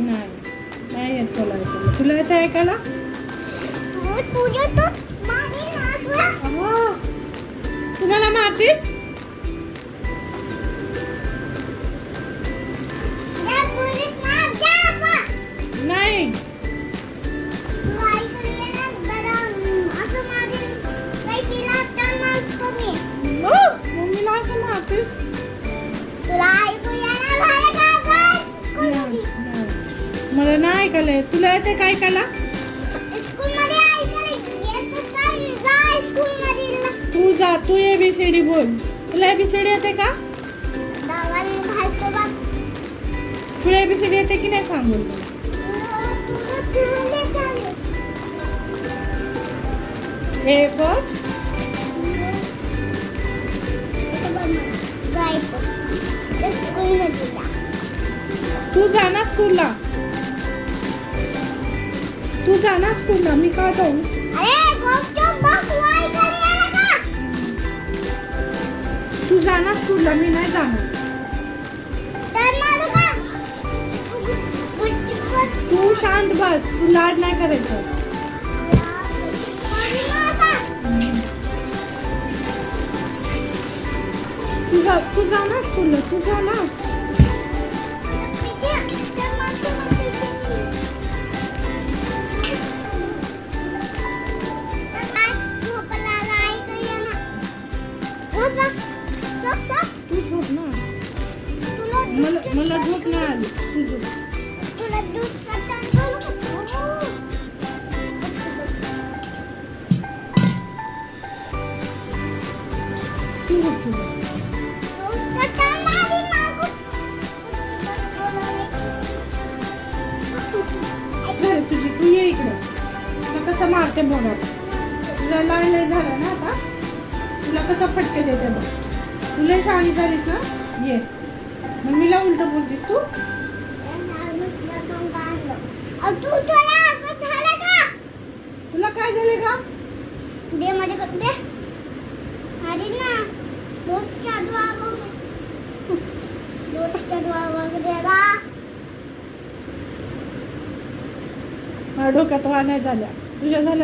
नाही नाही येत तुला ऐकायला. तुला येतं ऐकायला? तुम्हाला मारतीस? मला नाही ऐकायला येत. तुला येते काय ऐकायला तू जा तू एबीसीडी बोल. तुला एबीसीडी येते का? तुला एबीसीडी येते की नाही सांगून ए फॉर तू जा ना स्कूलला. तू जा ना स्कूलला मी का जाऊ? तू जा ना स्कूलला मी नाही जाणार. तू शांत बस तू लाड नाही करायचं. तू जा तू जा ना स्कूलला तू जा मला झोप नाही आली. तू झोप तुला दूध करताना तू झोप तू झोप. तुझी तू ये इकडे. तुला कसं मारते बघा तुला लय लय झालं ना आता? तुला कसं फटके देते बघ. तुला शाळी झालीस ना? ये. मम्मीला उलट बोलतीस तू? तुला असं झालं का तुला काय झाले का दे मध्ये दे अरे ना रोजच्या दुआ रोजच्या दुआ वगैरे डोक्यात वाढ नाही झाल्या. तुझ्या झाल्या